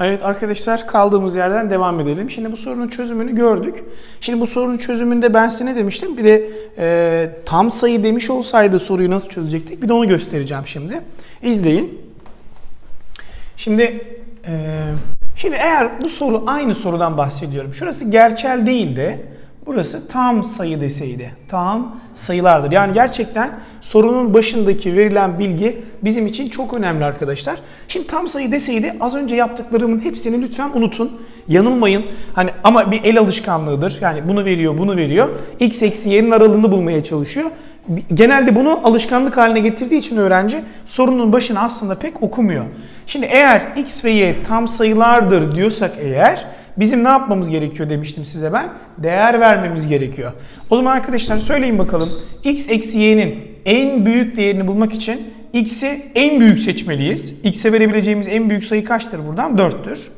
Evet arkadaşlar kaldığımız yerden devam edelim. Şimdi bu sorunun çözümünü gördük. Şimdi bu sorunun çözümünde ben size ne demiştim? Bir de e, tam sayı demiş olsaydı soruyu nasıl çözecektik? Bir de onu göstereceğim şimdi. İzleyin. Şimdi e, şimdi eğer bu soru aynı sorudan bahsediyorum. Şurası gerçel değil de burası tam sayı deseydi. Tam sayılardır. Yani gerçekten sorunun başındaki verilen bilgi bizim için çok önemli arkadaşlar. Şimdi tam sayı deseydi az önce yaptıklarımın hepsini lütfen unutun. Yanılmayın. Hani ama bir el alışkanlığıdır. Yani bunu veriyor, bunu veriyor. X eksi y'nin aralığını bulmaya çalışıyor. Genelde bunu alışkanlık haline getirdiği için öğrenci sorunun başını aslında pek okumuyor. Şimdi eğer x ve y tam sayılardır diyorsak eğer bizim ne yapmamız gerekiyor demiştim size ben. Değer vermemiz gerekiyor. O zaman arkadaşlar söyleyin bakalım x eksi y'nin en büyük değerini bulmak için x'i en büyük seçmeliyiz. x'e verebileceğimiz en büyük sayı kaçtır buradan? 4'tür.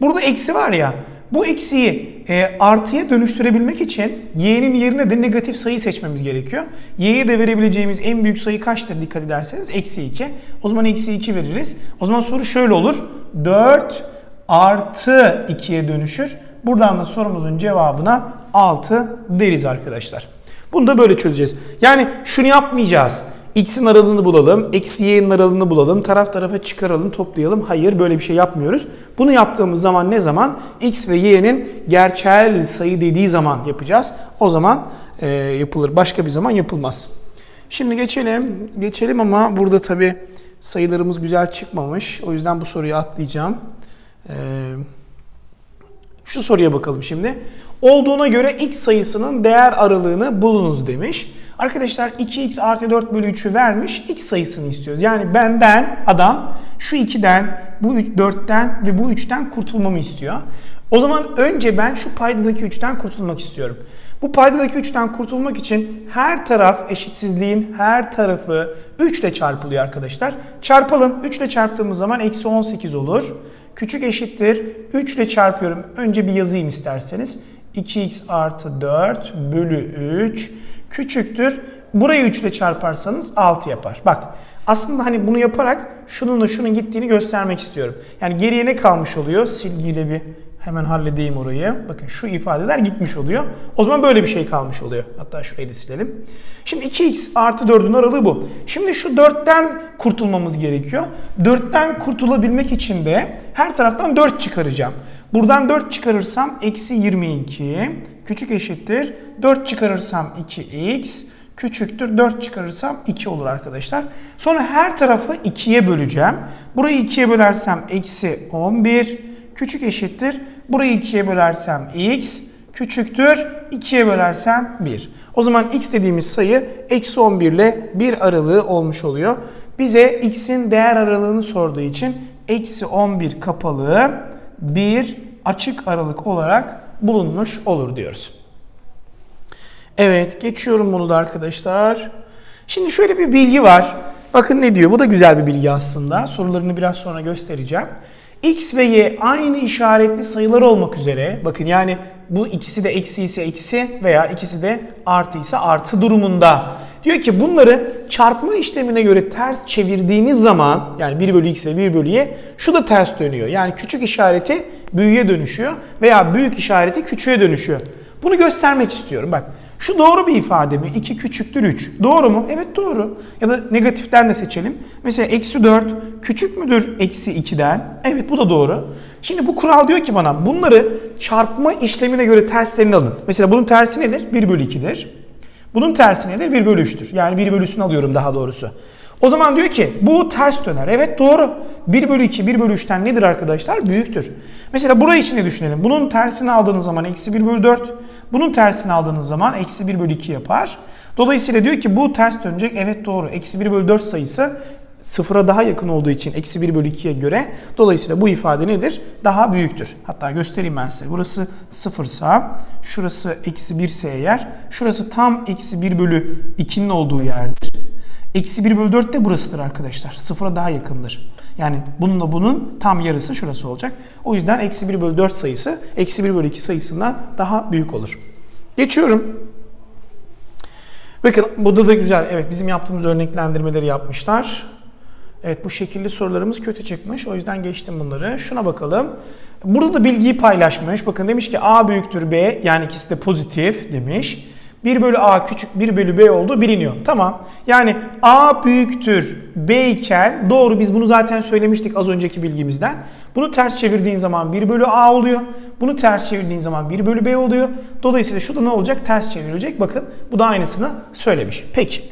Burada eksi var ya bu eksiyi e, artıya dönüştürebilmek için y'nin yerine de negatif sayı seçmemiz gerekiyor. y'ye de verebileceğimiz en büyük sayı kaçtır dikkat ederseniz? Eksi 2. O zaman eksi 2 veririz. O zaman soru şöyle olur. 4 artı 2'ye dönüşür. Buradan da sorumuzun cevabına 6 deriz arkadaşlar. Bunu da böyle çözeceğiz. Yani şunu yapmayacağız. X'in aralığını bulalım, eksi y'nin aralığını bulalım, taraf tarafa çıkaralım, toplayalım. Hayır böyle bir şey yapmıyoruz. Bunu yaptığımız zaman ne zaman? X ve y'nin gerçel sayı dediği zaman yapacağız. O zaman e, yapılır. Başka bir zaman yapılmaz. Şimdi geçelim. Geçelim ama burada tabi sayılarımız güzel çıkmamış. O yüzden bu soruyu atlayacağım. Ee, şu soruya bakalım şimdi. Olduğuna göre x sayısının değer aralığını bulunuz demiş. Arkadaşlar 2x artı 4 bölü 3'ü vermiş. x sayısını istiyoruz. Yani benden adam şu 2'den, bu 4'ten ve bu 3'ten kurtulmamı istiyor. O zaman önce ben şu paydadaki 3'ten kurtulmak istiyorum. Bu paydadaki 3'ten kurtulmak için her taraf eşitsizliğin her tarafı 3 ile çarpılıyor arkadaşlar. Çarpalım. 3 ile çarptığımız zaman eksi 18 olur. Küçük eşittir. 3 ile çarpıyorum. Önce bir yazayım isterseniz. 2x artı 4 bölü 3 küçüktür. Burayı 3 ile çarparsanız 6 yapar. Bak aslında hani bunu yaparak şununla şunun gittiğini göstermek istiyorum. Yani geriye ne kalmış oluyor? Silgiyle bir hemen halledeyim orayı. Bakın şu ifadeler gitmiş oluyor. O zaman böyle bir şey kalmış oluyor. Hatta şurayı da silelim. Şimdi 2x artı 4'ün aralığı bu. Şimdi şu 4'ten kurtulmamız gerekiyor. 4'ten kurtulabilmek için de her taraftan 4 çıkaracağım. Buradan 4 çıkarırsam eksi 22 küçük eşittir. 4 çıkarırsam 2x küçüktür. 4 çıkarırsam 2 olur arkadaşlar. Sonra her tarafı 2'ye böleceğim. Burayı 2'ye bölersem eksi 11 küçük eşittir. Burayı 2'ye bölersem x küçüktür. 2'ye bölersem 1. O zaman x dediğimiz sayı eksi 11 ile 1 aralığı olmuş oluyor. Bize x'in değer aralığını sorduğu için eksi 11 kapalı 1 açık aralık olarak bulunmuş olur diyoruz. Evet geçiyorum bunu da arkadaşlar. Şimdi şöyle bir bilgi var. Bakın ne diyor? Bu da güzel bir bilgi aslında. Sorularını biraz sonra göstereceğim. X ve Y aynı işaretli sayılar olmak üzere. Bakın yani bu ikisi de eksi ise eksi veya ikisi de artı ise artı durumunda. Diyor ki bunları çarpma işlemine göre ters çevirdiğiniz zaman yani 1 bölü x ve 1 bölü y şu da ters dönüyor. Yani küçük işareti büyüğe dönüşüyor veya büyük işareti küçüğe dönüşüyor. Bunu göstermek istiyorum. Bak şu doğru bir ifade mi? 2 küçüktür 3. Doğru mu? Evet doğru. Ya da negatiften de seçelim. Mesela eksi 4 küçük müdür eksi 2'den? Evet bu da doğru. Şimdi bu kural diyor ki bana bunları çarpma işlemine göre terslerini alın. Mesela bunun tersi nedir? 1 bölü 2'dir. Bunun tersi nedir? 1 bölü 3'tür. Yani 1 bölüsünü alıyorum daha doğrusu. O zaman diyor ki bu ters döner. Evet doğru. 1 bölü 2, 1 bölü 3'ten nedir arkadaşlar? Büyüktür. Mesela burayı için de düşünelim. Bunun tersini aldığınız zaman eksi 1 bölü 4. Bunun tersini aldığınız zaman eksi 1 bölü 2 yapar. Dolayısıyla diyor ki bu ters dönecek. Evet doğru. Eksi 1 bölü 4 sayısı sıfıra daha yakın olduğu için eksi 1 bölü 2'ye göre dolayısıyla bu ifade nedir? Daha büyüktür. Hatta göstereyim ben size. Burası sıfırsa şurası eksi 1 ise eğer şurası tam eksi 1 bölü 2'nin olduğu yerdir. Eksi 1 bölü 4 de burasıdır arkadaşlar. Sıfıra daha yakındır. Yani bununla bunun tam yarısı şurası olacak. O yüzden eksi 1 bölü 4 sayısı eksi 1 bölü 2 sayısından daha büyük olur. Geçiyorum. Bakın burada da güzel. Evet bizim yaptığımız örneklendirmeleri yapmışlar. Evet bu şekilde sorularımız kötü çıkmış. O yüzden geçtim bunları. Şuna bakalım. Burada da bilgiyi paylaşmış. Bakın demiş ki A büyüktür B yani ikisi de pozitif demiş. 1 bölü A küçük 1 bölü B olduğu biliniyor. Tamam. Yani A büyüktür B iken doğru biz bunu zaten söylemiştik az önceki bilgimizden. Bunu ters çevirdiğin zaman 1 bölü A oluyor. Bunu ters çevirdiğin zaman 1 bölü B oluyor. Dolayısıyla şu da ne olacak? Ters çevrilecek. Bakın bu da aynısını söylemiş. Peki.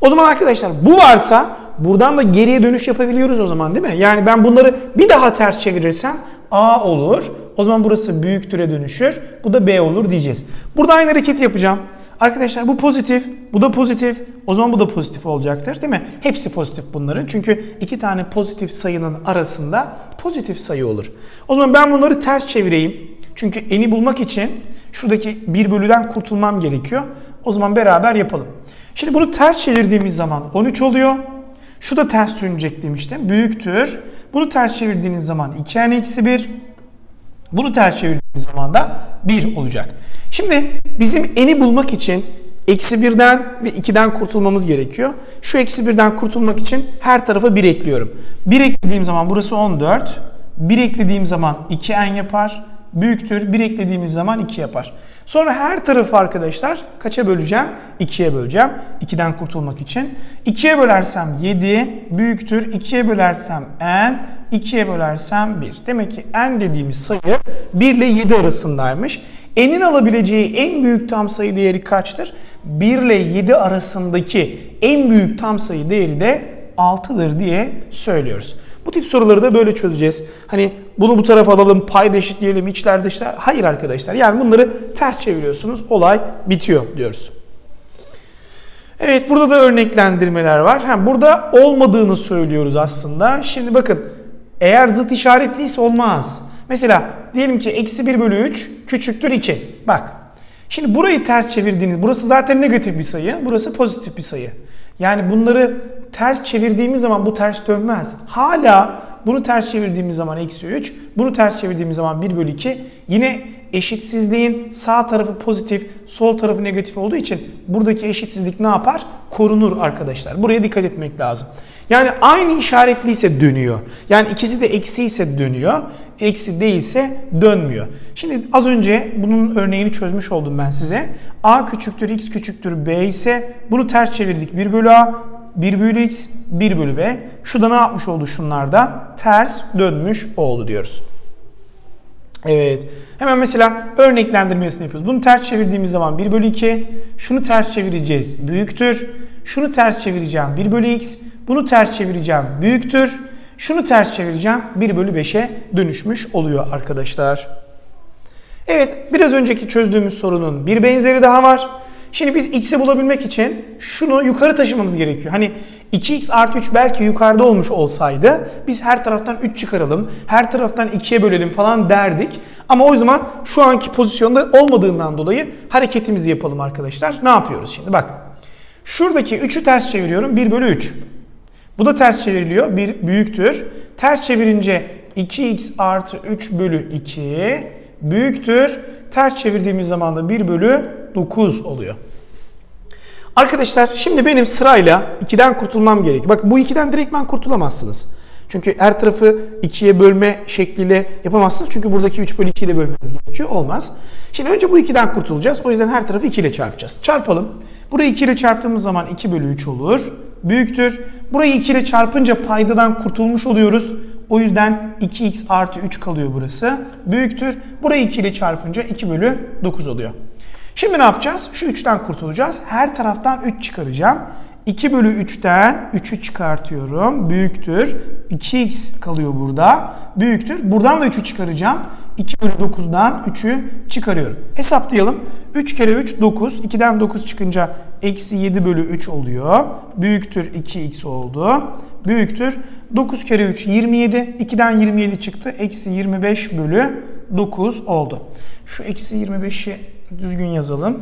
O zaman arkadaşlar bu varsa buradan da geriye dönüş yapabiliyoruz o zaman değil mi? Yani ben bunları bir daha ters çevirirsem A olur. O zaman burası büyüktüre dönüşür. Bu da B olur diyeceğiz. Burada aynı hareketi yapacağım. Arkadaşlar bu pozitif, bu da pozitif. O zaman bu da pozitif olacaktır değil mi? Hepsi pozitif bunların. Çünkü iki tane pozitif sayının arasında pozitif sayı olur. O zaman ben bunları ters çevireyim. Çünkü eni bulmak için şuradaki 1 bölüden kurtulmam gerekiyor. O zaman beraber yapalım. Şimdi bunu ters çevirdiğimiz zaman 13 oluyor. Şu da ters dönecek demiştim. Büyüktür. Bunu ters çevirdiğiniz zaman 2n eksi 1. Bunu ters çevirdiğimiz zaman da 1 olacak. Şimdi bizim eni bulmak için eksi 1'den ve 2'den kurtulmamız gerekiyor. Şu eksi 1'den kurtulmak için her tarafa 1 ekliyorum. 1 eklediğim zaman burası 14. 1 eklediğim zaman 2n yapar. Büyüktür. 1 eklediğimiz zaman 2 yapar. Sonra her tarafı arkadaşlar kaça böleceğim? 2'ye böleceğim. 2'den kurtulmak için. 2'ye bölersem 7 büyüktür. 2'ye bölersem n, 2'ye bölersem 1. Demek ki n dediğimiz sayı 1 ile 7 arasındaymış. N'in alabileceği en büyük tam sayı değeri kaçtır? 1 ile 7 arasındaki en büyük tam sayı değeri de 6'dır diye söylüyoruz. Bu tip soruları da böyle çözeceğiz. Hani bunu bu tarafa alalım, payda eşitleyelim, içler dışlar. Hayır arkadaşlar. Yani bunları ters çeviriyorsunuz. Olay bitiyor diyoruz. Evet burada da örneklendirmeler var. Ha, burada olmadığını söylüyoruz aslında. Şimdi bakın eğer zıt işaretliyse olmaz. Mesela diyelim ki eksi 1 bölü 3 küçüktür 2. Bak şimdi burayı ters çevirdiğiniz burası zaten negatif bir sayı. Burası pozitif bir sayı. Yani bunları ters çevirdiğimiz zaman bu ters dönmez. Hala bunu ters çevirdiğimiz zaman eksi 3. Bunu ters çevirdiğimiz zaman 1 bölü 2. Yine eşitsizliğin sağ tarafı pozitif, sol tarafı negatif olduğu için buradaki eşitsizlik ne yapar? Korunur arkadaşlar. Buraya dikkat etmek lazım. Yani aynı işaretliyse dönüyor. Yani ikisi de eksi ise dönüyor. Eksi değilse dönmüyor. Şimdi az önce bunun örneğini çözmüş oldum ben size. A küçüktür, x küçüktür, b ise bunu ters çevirdik. 1 bölü a, 1 bölü x, 1 bölü b. Şu da ne yapmış oldu şunlarda? Ters dönmüş oldu diyoruz. Evet. Hemen mesela örneklendirmesini yapıyoruz. Bunu ters çevirdiğimiz zaman 1 bölü 2. Şunu ters çevireceğiz. Büyüktür. Şunu ters çevireceğim. 1 bölü x. Bunu ters çevireceğim. Büyüktür. Şunu ters çevireceğim. 1 bölü 5'e dönüşmüş oluyor arkadaşlar. Evet biraz önceki çözdüğümüz sorunun bir benzeri daha var. Şimdi biz x'i bulabilmek için şunu yukarı taşımamız gerekiyor. Hani 2x artı 3 belki yukarıda olmuş olsaydı biz her taraftan 3 çıkaralım, her taraftan 2'ye bölelim falan derdik. Ama o zaman şu anki pozisyonda olmadığından dolayı hareketimizi yapalım arkadaşlar. Ne yapıyoruz şimdi bak. Şuradaki 3'ü ters çeviriyorum 1 bölü 3. Bu da ters çevriliyor. 1 büyüktür. Ters çevirince 2x artı 3 bölü 2 büyüktür. Ters çevirdiğimiz zaman da 1 bölü 9 oluyor. Arkadaşlar şimdi benim sırayla 2'den kurtulmam gerek. Bak bu 2'den direktmen kurtulamazsınız. Çünkü her tarafı 2'ye bölme şekliyle yapamazsınız. Çünkü buradaki 3 bölü 2 ile bölmeniz gerekiyor. Olmaz. Şimdi önce bu 2'den kurtulacağız. O yüzden her tarafı 2 ile çarpacağız. Çarpalım. Burayı 2 ile çarptığımız zaman 2 bölü 3 olur. Büyüktür. Burayı 2 ile çarpınca paydadan kurtulmuş oluyoruz. O yüzden 2x artı 3 kalıyor burası. Büyüktür. Burayı 2 ile çarpınca 2 bölü 9 oluyor. Şimdi ne yapacağız? Şu 3'ten kurtulacağız. Her taraftan 3 çıkaracağım. 2 bölü 3'ten 3'ü çıkartıyorum. Büyüktür. 2x kalıyor burada. Büyüktür. Buradan da 3'ü çıkaracağım. 2 bölü 9'dan 3'ü çıkarıyorum. Hesaplayalım. 3 kere 3 9. 2'den 9 çıkınca eksi 7 bölü 3 oluyor. Büyüktür 2x oldu. Büyüktür. 9 kere 3 27. 2'den 27 çıktı. Eksi 25 bölü 9 oldu. Şu eksi 25'i düzgün yazalım.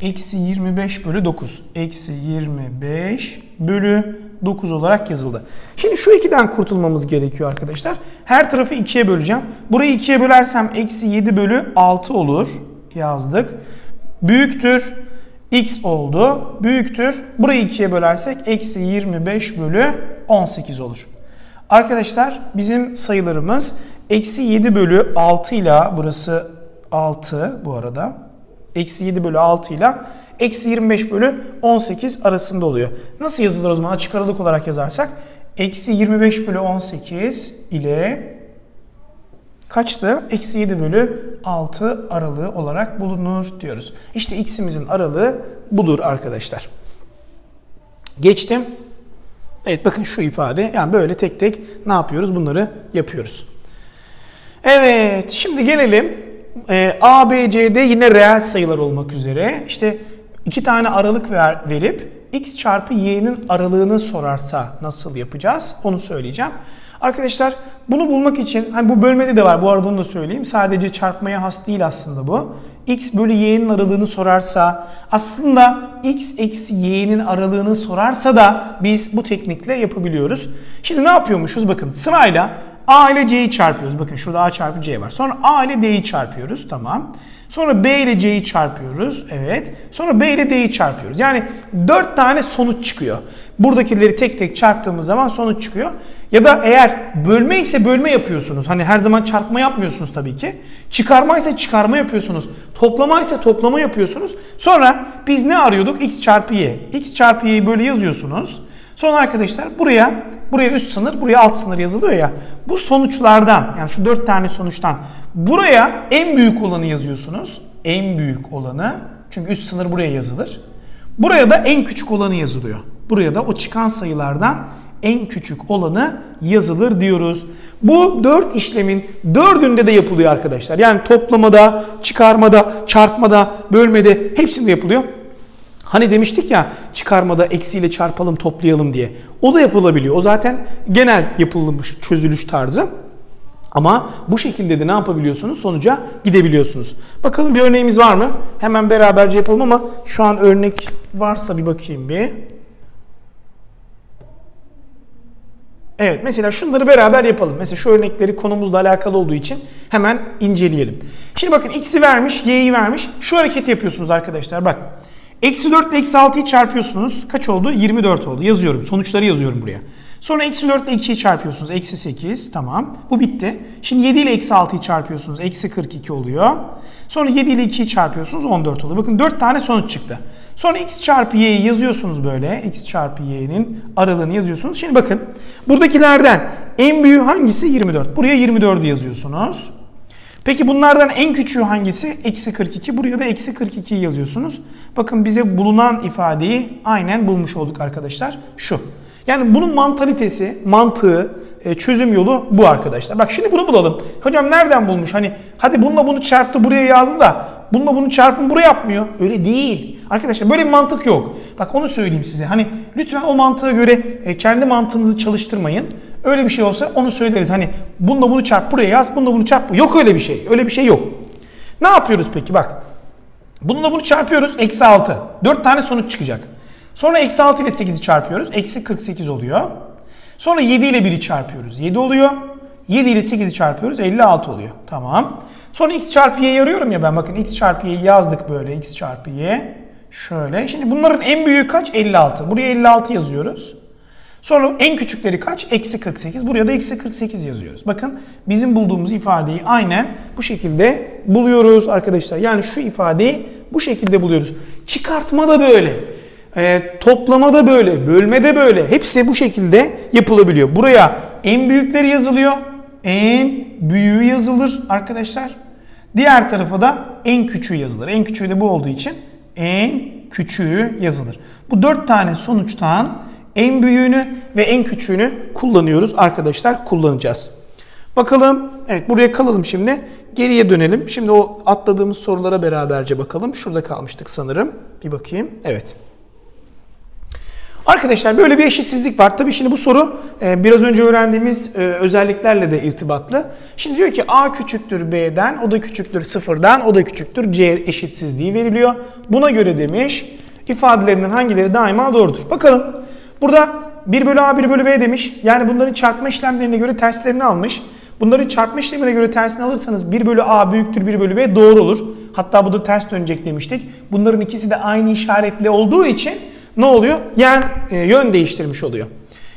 Eksi 25 bölü 9. Eksi 25 bölü 9 olarak yazıldı. Şimdi şu 2'den kurtulmamız gerekiyor arkadaşlar. Her tarafı 2'ye böleceğim. Burayı 2'ye bölersem eksi 7 bölü 6 olur. Yazdık. Büyüktür. x oldu. Büyüktür. Burayı 2'ye bölersek eksi 25 bölü 18 olur. Arkadaşlar bizim sayılarımız eksi 7 bölü 6 ile burası 6 bu arada. Eksi 7 bölü 6 ile eksi 25 bölü 18 arasında oluyor. Nasıl yazılır o zaman açık aralık olarak yazarsak? Eksi 25 bölü 18 ile kaçtı? Eksi 7 bölü 6 aralığı olarak bulunur diyoruz. İşte x'imizin aralığı budur arkadaşlar. Geçtim. Evet bakın şu ifade yani böyle tek tek ne yapıyoruz bunları yapıyoruz. Evet şimdi gelelim e, A, B, C'de yine reel sayılar olmak üzere işte iki tane aralık ver, verip x çarpı y'nin aralığını sorarsa nasıl yapacağız onu söyleyeceğim. Arkadaşlar bunu bulmak için hani bu bölmede de var bu arada onu da söyleyeyim. Sadece çarpmaya has değil aslında bu. x bölü y'nin aralığını sorarsa aslında x eksi y'nin aralığını sorarsa da biz bu teknikle yapabiliyoruz. Şimdi ne yapıyormuşuz bakın sırayla A ile C'yi çarpıyoruz. Bakın şurada A çarpı C var. Sonra A ile D'yi çarpıyoruz. Tamam. Sonra B ile C'yi çarpıyoruz. Evet. Sonra B ile D'yi çarpıyoruz. Yani 4 tane sonuç çıkıyor. Buradakileri tek tek çarptığımız zaman sonuç çıkıyor. Ya da eğer bölme ise bölme yapıyorsunuz. Hani her zaman çarpma yapmıyorsunuz tabii ki. Çıkarma ise çıkarma yapıyorsunuz. Toplama ise toplama yapıyorsunuz. Sonra biz ne arıyorduk? X çarpı Y. X çarpı Y'yi böyle yazıyorsunuz. Sonra arkadaşlar buraya buraya üst sınır, buraya alt sınır yazılıyor ya. Bu sonuçlardan yani şu dört tane sonuçtan buraya en büyük olanı yazıyorsunuz. En büyük olanı. Çünkü üst sınır buraya yazılır. Buraya da en küçük olanı yazılıyor. Buraya da o çıkan sayılardan en küçük olanı yazılır diyoruz. Bu dört işlemin dördünde de yapılıyor arkadaşlar. Yani toplamada, çıkarmada, çarpmada, bölmede hepsinde yapılıyor. Hani demiştik ya çıkarmada eksiyle çarpalım toplayalım diye. O da yapılabiliyor. O zaten genel yapılmış çözülüş tarzı. Ama bu şekilde de ne yapabiliyorsunuz? Sonuca gidebiliyorsunuz. Bakalım bir örneğimiz var mı? Hemen beraberce yapalım ama şu an örnek varsa bir bakayım bir. Evet mesela şunları beraber yapalım. Mesela şu örnekleri konumuzla alakalı olduğu için hemen inceleyelim. Şimdi bakın x'i vermiş, y'yi vermiş. Şu hareketi yapıyorsunuz arkadaşlar. Bak. Eksi 4 ile eksi 6'yı çarpıyorsunuz. Kaç oldu? 24 oldu. Yazıyorum. Sonuçları yazıyorum buraya. Sonra eksi 4 ile 2'yi çarpıyorsunuz. Eksi 8. Tamam. Bu bitti. Şimdi 7 ile eksi 6'yı çarpıyorsunuz. Eksi 42 oluyor. Sonra 7 ile 2'yi çarpıyorsunuz. 14 oluyor. Bakın 4 tane sonuç çıktı. Sonra x çarpı y'yi yazıyorsunuz böyle. x çarpı y'nin aralığını yazıyorsunuz. Şimdi bakın. Buradakilerden en büyüğü hangisi? 24. Buraya 24'ü yazıyorsunuz. Peki bunlardan en küçüğü hangisi? Eksi 42. Buraya da eksi 42'yi yazıyorsunuz. Bakın bize bulunan ifadeyi aynen bulmuş olduk arkadaşlar. Şu. Yani bunun mantalitesi, mantığı, e, çözüm yolu bu arkadaşlar. Bak şimdi bunu bulalım. Hocam nereden bulmuş? Hani hadi bununla bunu çarptı buraya yazdı da bununla bunu çarpın buraya yapmıyor. Öyle değil. Arkadaşlar böyle bir mantık yok. Bak onu söyleyeyim size. Hani lütfen o mantığa göre e, kendi mantığınızı çalıştırmayın. Öyle bir şey olsa onu söyleriz. Hani bununla bunu çarp buraya yaz, bununla bunu çarp. Yok öyle bir şey. Öyle bir şey yok. Ne yapıyoruz peki? Bak. Bununla bunu çarpıyoruz. Eksi 6. 4 tane sonuç çıkacak. Sonra eksi 6 ile 8'i çarpıyoruz. Eksi 48 oluyor. Sonra 7 ile 1'i çarpıyoruz. 7 oluyor. 7 ile 8'i çarpıyoruz. 56 oluyor. Tamam. Sonra x çarpı y'yi arıyorum ya ben. Bakın x çarpı y'yi yazdık böyle. x çarpı y. Şöyle. Şimdi bunların en büyüğü kaç? 56. Buraya 56 yazıyoruz. Sonra en küçükleri kaç? Eksi 48. Buraya da eksi 48 yazıyoruz. Bakın bizim bulduğumuz ifadeyi aynen bu şekilde buluyoruz arkadaşlar. Yani şu ifadeyi bu şekilde buluyoruz. Çıkartma da böyle. E, toplama da böyle. Bölme de böyle. Hepsi bu şekilde yapılabiliyor. Buraya en büyükleri yazılıyor. En büyüğü yazılır arkadaşlar. Diğer tarafa da en küçüğü yazılır. En küçüğü de bu olduğu için en küçüğü yazılır. Bu dört tane sonuçtan en büyüğünü ve en küçüğünü kullanıyoruz arkadaşlar. Kullanacağız. Bakalım. Evet buraya kalalım şimdi. Geriye dönelim. Şimdi o atladığımız sorulara beraberce bakalım. Şurada kalmıştık sanırım. Bir bakayım. Evet. Arkadaşlar böyle bir eşitsizlik var. Tabii şimdi bu soru e, biraz önce öğrendiğimiz e, özelliklerle de irtibatlı. Şimdi diyor ki A küçüktür B'den, o da küçüktür sıfırdan, o da küçüktür C eşitsizliği veriliyor. Buna göre demiş ifadelerinden hangileri daima doğrudur. Bakalım burada 1 bölü A 1 bölü B demiş. Yani bunların çarpma işlemlerine göre terslerini almış. Bunların çarpma işlemine göre tersini alırsanız 1 bölü A büyüktür 1 bölü B doğru olur. Hatta bu da ters dönecek demiştik. Bunların ikisi de aynı işaretli olduğu için ne oluyor? Yani e, yön değiştirmiş oluyor.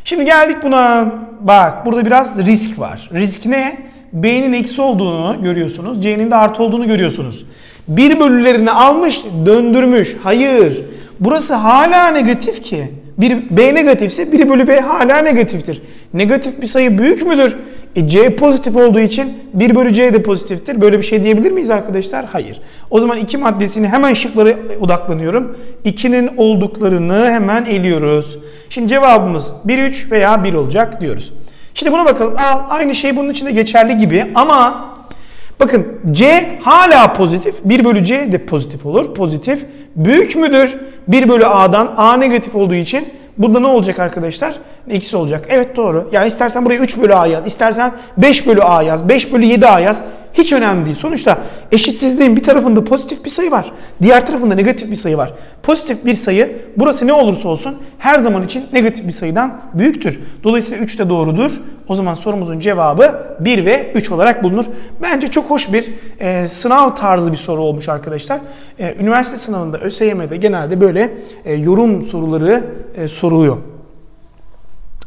Şimdi geldik buna. Bak burada biraz risk var. Risk ne? B'nin eksi olduğunu görüyorsunuz. C'nin de artı olduğunu görüyorsunuz. Bir bölülerini almış, döndürmüş. Hayır. Burası hala negatif ki. Bir B negatifse 1 bölü B hala negatiftir. Negatif bir sayı büyük müdür? E, C pozitif olduğu için 1 bölü C de pozitiftir. Böyle bir şey diyebilir miyiz arkadaşlar? Hayır. O zaman 2 maddesini hemen şıklara odaklanıyorum. 2'nin olduklarını hemen eliyoruz. Şimdi cevabımız 1, 3 veya 1 olacak diyoruz. Şimdi buna bakalım. Aa, aynı şey bunun için de geçerli gibi ama bakın C hala pozitif. 1 bölü C de pozitif olur. Pozitif. Büyük müdür? 1 bölü A'dan A negatif olduğu için burada ne olacak arkadaşlar? Eksi olacak. Evet doğru. Yani istersen buraya 3 bölü A yaz. istersen 5 bölü A yaz. 5 bölü 7 A yaz. Hiç önemli değil. Sonuçta eşitsizliğin bir tarafında pozitif bir sayı var. Diğer tarafında negatif bir sayı var. Pozitif bir sayı burası ne olursa olsun her zaman için negatif bir sayıdan büyüktür. Dolayısıyla 3 de doğrudur. O zaman sorumuzun cevabı 1 ve 3 olarak bulunur. Bence çok hoş bir e, sınav tarzı bir soru olmuş arkadaşlar. E, üniversite sınavında ÖSYM'de genelde böyle e, yorum soruları e, soruluyor.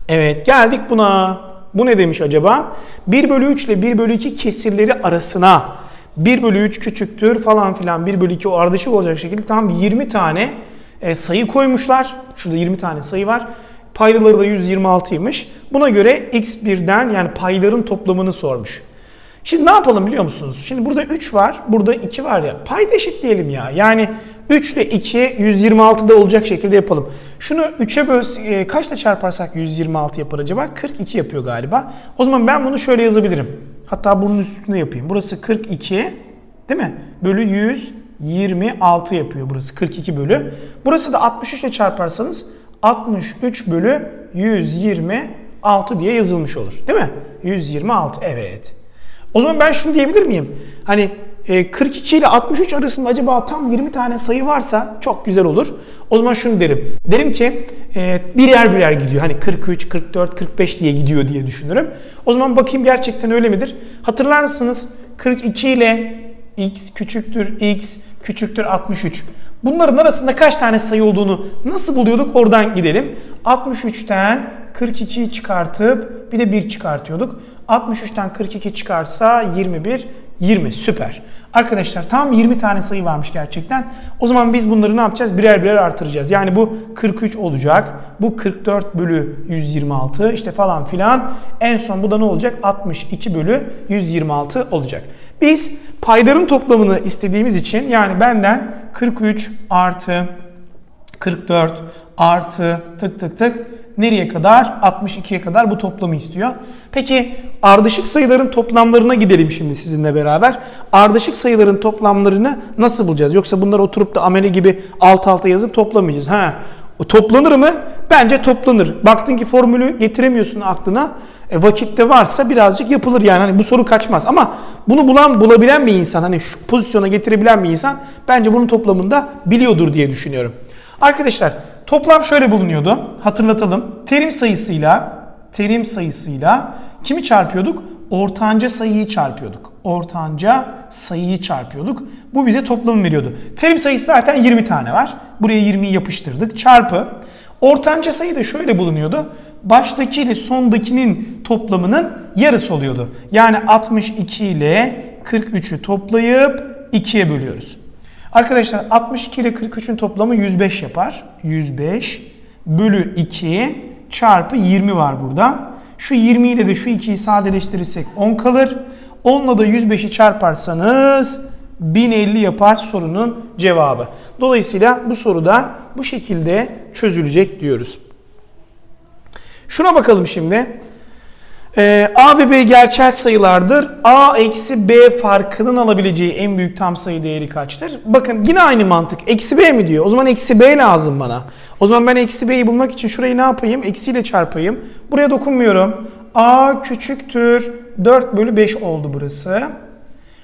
Evet geldik buna. Bu ne demiş acaba? 1 bölü 3 ile 1 bölü 2 kesirleri arasına 1 bölü 3 küçüktür falan filan 1 bölü 2 o ardışık olacak şekilde tam 20 tane e, sayı koymuşlar. Şurada 20 tane sayı var. Paydaları da 126'ymış. Buna göre x1'den yani payların toplamını sormuş. Şimdi ne yapalım biliyor musunuz? Şimdi burada 3 var, burada 2 var ya. Payda eşitleyelim ya. Yani 3 ile 2 126'da olacak şekilde yapalım. Şunu 3'e böl e, kaçla çarparsak 126 yapar acaba? 42 yapıyor galiba. O zaman ben bunu şöyle yazabilirim. Hatta bunun üstünde yapayım. Burası 42 değil mi? Bölü 126 yapıyor burası 42 bölü. Burası da 63 ile çarparsanız 63 bölü 126 diye yazılmış olur. Değil mi? 126 evet. O zaman ben şunu diyebilir miyim? Hani 42 ile 63 arasında acaba tam 20 tane sayı varsa çok güzel olur. O zaman şunu derim. Derim ki e, birer birer gidiyor. Hani 43, 44, 45 diye gidiyor diye düşünürüm. O zaman bakayım gerçekten öyle midir? Hatırlar mısınız? 42 ile x küçüktür x küçüktür 63. Bunların arasında kaç tane sayı olduğunu nasıl buluyorduk? Oradan gidelim. 63'ten 42'yi çıkartıp bir de 1 çıkartıyorduk. 63'ten 42 çıkarsa 21, 20 süper. Arkadaşlar tam 20 tane sayı varmış gerçekten. O zaman biz bunları ne yapacağız? Birer birer artıracağız. Yani bu 43 olacak. Bu 44 bölü 126 işte falan filan. En son bu da ne olacak? 62 bölü 126 olacak. Biz payların toplamını istediğimiz için yani benden 43 artı 44 artı tık tık tık nereye kadar? 62'ye kadar bu toplamı istiyor. Peki ardışık sayıların toplamlarına gidelim şimdi sizinle beraber. Ardışık sayıların toplamlarını nasıl bulacağız? Yoksa bunları oturup da amele gibi alt alta yazıp toplamayacağız. Ha, toplanır mı? Bence toplanır. Baktın ki formülü getiremiyorsun aklına. E, vakitte varsa birazcık yapılır yani. Hani bu soru kaçmaz. Ama bunu bulan bulabilen bir insan hani şu pozisyona getirebilen bir insan bence bunun toplamında biliyordur diye düşünüyorum. Arkadaşlar Toplam şöyle bulunuyordu. Hatırlatalım. Terim sayısıyla terim sayısıyla kimi çarpıyorduk? Ortanca sayıyı çarpıyorduk. Ortanca sayıyı çarpıyorduk. Bu bize toplamı veriyordu. Terim sayısı zaten 20 tane var. Buraya 20'yi yapıştırdık. Çarpı. Ortanca sayı da şöyle bulunuyordu. Baştaki ile sondakinin toplamının yarısı oluyordu. Yani 62 ile 43'ü toplayıp 2'ye bölüyoruz. Arkadaşlar 62 ile 43'ün toplamı 105 yapar. 105 bölü 2 çarpı 20 var burada. Şu 20 ile de şu 2'yi sadeleştirirsek 10 kalır. 10 ile da 105'i çarparsanız 1050 yapar sorunun cevabı. Dolayısıyla bu soruda bu şekilde çözülecek diyoruz. Şuna bakalım şimdi. Ee, A ve B gerçel sayılardır. A eksi B farkının alabileceği en büyük tam sayı değeri kaçtır? Bakın yine aynı mantık. Eksi B mi diyor? O zaman eksi B lazım bana. O zaman ben eksi B'yi bulmak için şurayı ne yapayım? Eksiyle çarpayım. Buraya dokunmuyorum. A küçüktür. 4 bölü 5 oldu burası.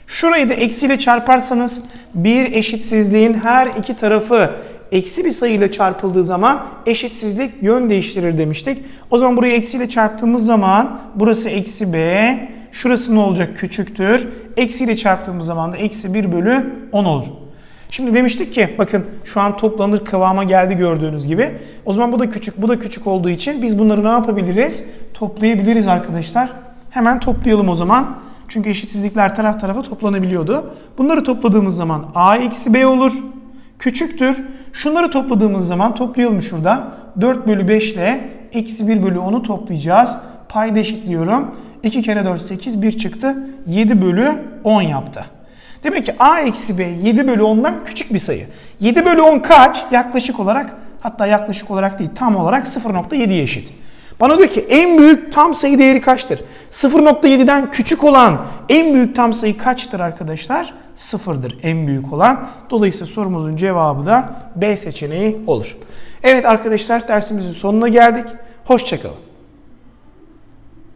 Şurayı da eksiyle çarparsanız bir eşitsizliğin her iki tarafı eksi bir sayıyla çarpıldığı zaman eşitsizlik yön değiştirir demiştik. O zaman burayı eksiyle çarptığımız zaman burası eksi b, şurası ne olacak küçüktür. Eksiyle çarptığımız zaman da eksi 1 bölü 10 olur. Şimdi demiştik ki bakın şu an toplanır kıvama geldi gördüğünüz gibi. O zaman bu da küçük bu da küçük olduğu için biz bunları ne yapabiliriz? Toplayabiliriz arkadaşlar. Hemen toplayalım o zaman. Çünkü eşitsizlikler taraf tarafa toplanabiliyordu. Bunları topladığımız zaman a eksi b olur. Küçüktür. Şunları topladığımız zaman toplayalım şurada. 4 bölü 5 ile eksi 1 bölü 10'u toplayacağız. Payda eşitliyorum. 2 kere 4 8 1 çıktı. 7 bölü 10 yaptı. Demek ki a eksi b 7 bölü 10'dan küçük bir sayı. 7 bölü 10 kaç? Yaklaşık olarak hatta yaklaşık olarak değil tam olarak 0.7'ye eşit. Bana diyor ki en büyük tam sayı değeri kaçtır? 0.7'den küçük olan en büyük tam sayı kaçtır arkadaşlar? Sıfırdır en büyük olan. Dolayısıyla sorumuzun cevabı da B seçeneği olur. Evet arkadaşlar dersimizin sonuna geldik. Hoşçakalın.